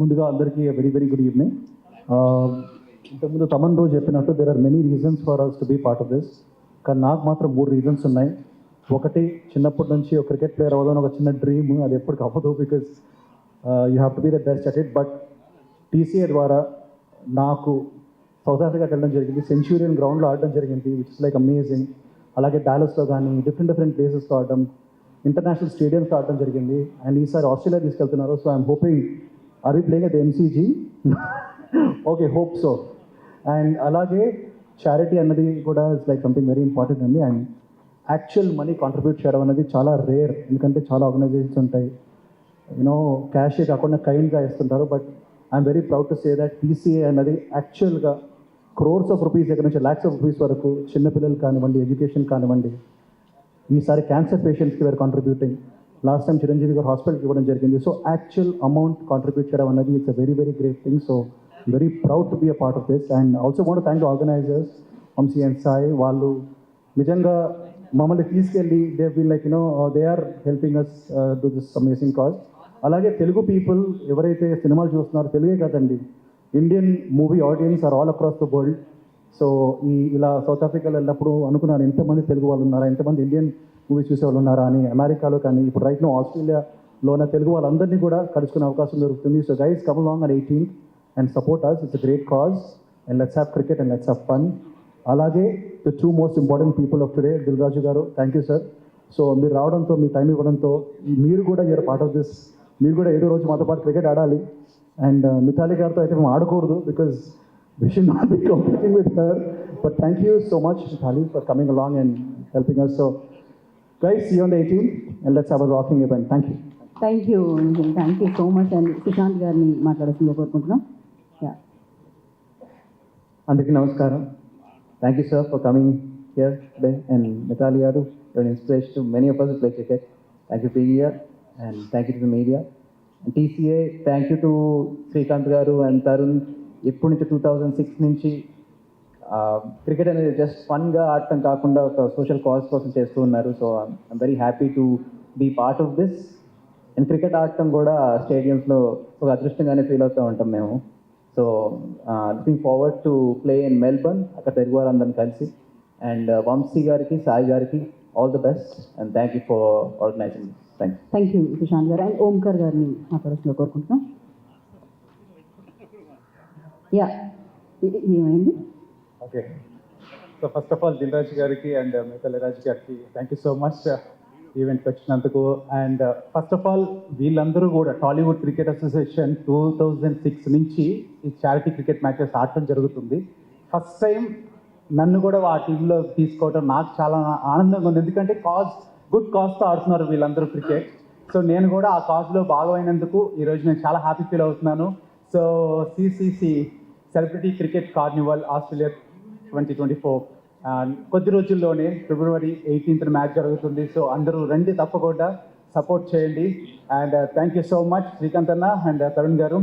ముందుగా అందరికీ very very good evening ఇంతకుముందు తమన్ రోజు చెప్పినట్టు there are many reasons for us to be part of this కానీ నాకు మాత్రం మూడు రీజన్స్ ఉన్నాయి. ఒకటి చిన్నప్పటి నుంచి ఒక క్రికెట్ ప్లేయర్ అవ్వదని ఒక చిన్న డ్రీమ్ అది ఎప్పటికి అవ్వదు because you have to be the best at it but TCA ద్వారా నాకు సౌత్ ఆఫ్రికాకి వెళ్ళడం జరిగింది. సెంచురియన్ గ్రౌండ్లో ఆడడం జరిగింది విచ్ ఇస్ లైక్ అమేజింగ్ అలాగే డాలస్లో కానీ డిఫరెంట్ డిఫరెంట్ ప్లేసెస్లో ఆడడం ఇంటర్నేషనల్ స్టేడియంస్లో ఆడడం జరిగింది. అండ్ ఈసారి ఆస్ట్రేలియా తీసుకెళ్తున్నారు. So I'm hoping are you playing at MCG okay hope so and అలాగే చారిటీ అన్నది కూడా it's like something very important అండి. అండ్ యాక్చువల్ మనీ కాంట్రిబ్యూట్ చేయడం అనేది చాలా రేర్ ఎందుకంటే చాలా ఆర్గనైజేషన్స్ ఉంటాయి. యూనో క్యాషే కాకుండా కైండ్గా ఇస్తుంటారు but I'm very proud to say that TCA అన్నది యాక్చువల్గా క్రోర్స్ ఆఫ్ రూపీస్ దగ్గర నుంచి ల్యాక్స్ ఆఫ్ రూపీస్ వరకు చిన్నపిల్లలు కానివ్వండి ఎడ్యుకేషన్ కానివ్వండి ఈసారి క్యాన్సర్ పేషెంట్స్కి వేరు కాంట్రిబ్యూటింగ్ లాస్ట్ టైం చిరంజీవి గారు హాస్పిటల్కి ఇవ్వడం జరిగింది. సో యాక్చువల్ అమౌంట్ కాంట్రిబ్యూట్ చేయడం అనేది it's a very very great thing so very proud to be a part of this and also want thank organisers Vamsi and Sai వాళ్ళు నిజంగా మమ్మల్ని తీసుకెళ్ళి they been like you know they are helping us to this amazing cause అలాగే Telugu people ఎవరైతే సినిమాలు చూస్తున్నారో తెలుగే కదండి. Indian movie audience are all across the world so ఈ ఇలా సౌత్ ఆఫ్రికాలో వెళ్ళినప్పుడు అనుకున్నాను ఎంతమంది తెలుగు వాళ్ళు ఉన్నారా ఎంతమంది ఇండియన్ మూవీస్ చూసే వాళ్ళు ఉన్నారా అని అమెరికాలో కానీ ఇప్పుడు రైట్ నో ఆస్ట్రేలియాలో ఉన్న తెలుగు వాళ్ళందరినీ కూడా కలుసుకునే అవకాశం దొరుకుతుంది. So guys come long and eighteen and support us it's great cause and let's have cricket and let's have fun అలాగే the two most important people of today Dil Raju గారు థ్యాంక్ యూ సార్ సో మీరు రావడంతో మీ time ఇవ్వడంతో మీరు కూడా you're part of this మీరు కూడా ఏదో రోజు మాతో పాటు క్రికెట్ ఆడాలి. అండ్ uh, మిథాలి గారితో అయితే మేము ఆడకూడదు because we should not be competing with her. But thank you so much, Thali, for coming along and helping us. So, guys, see you on the 18th, and let's have a rocking event. Thank you. Thank you thank you so much and Sushant గారిని మాట్లాడాల్సిందిగా కోరుకుంటున్నాం. Yeah అందరికీ నమస్కారం. Thank you sir for coming here today and Mithali గారు your inspiration to many of us play cricket thank you here and thank you to the media and TCA thank you to Srikanth గారు and Tarun ఎప్పటి నుంచి? Two thousand six నుంచి cricket అనేది just ఫన్గా ఆడటం కాకుండా ఒక సోషల్ కాజ్ కోసం చేస్తూ ఉన్నారు. So I'm very happy to be part of this and cricket ఆడటం కూడా స్టేడియంస్లో ఒక అదృష్టంగానే ఫీల్ అవుతూ ఉంటాం మేము. So looking forward to play in Melbourne అక్కడ తెలుగు వారందరం కలిసి అండ్ వంశీ uh, గారికి సాయి గారికి all the best and thank you for organising you thank you Sushant గారు. అండ్ ఓంకార్ గారిని మాట్లాడాల్సిందిగా కోరుకుంటున్నాం. యా ఏమైంది? Okay so first of all Dil Raj గారికి అండ్ మిగతా uh, గారికి థ్యాంక్ యూ సో మచ్ ఈవెంట్కి వచ్చినందుకు అండ్ ఫస్ట్ ఆఫ్ ఆల్ వీళ్ళందరూ కూడా Tollywood cricket association two thousand six నుంచి ఈ చారిటీ క్రికెట్ మ్యాచెస్ ఆడటం జరుగుతుంది. ఫస్ట్ టైం నన్ను కూడా ఆ టీంలో తీసుకోవడం నాకు చాలా ఆనందంగా ఉంది. ఎందుకంటే కాజ్ గుడ్ కాజ్తో ఆడుతున్నారు వీళ్ళందరూ క్రికెట్ సో నేను కూడా ఆ కాజ్లో భాగమైనందుకు ఈరోజు నేను చాలా హ్యాపీ ఫీల్ అవుతున్నాను. So CCC celebrity cricket carnival Australia twenty twenty four కొద్ది రోజుల్లోనే ఫిబ్రవరి ఎయిటీన్త్ మ్యాచ్ జరుగుతుంది. సో అందరూ రండి తప్పకుండా సపోర్ట్ చేయండి. And thank you so much Srikanth అన్న అండ్ uh, తరుణ్ గారు.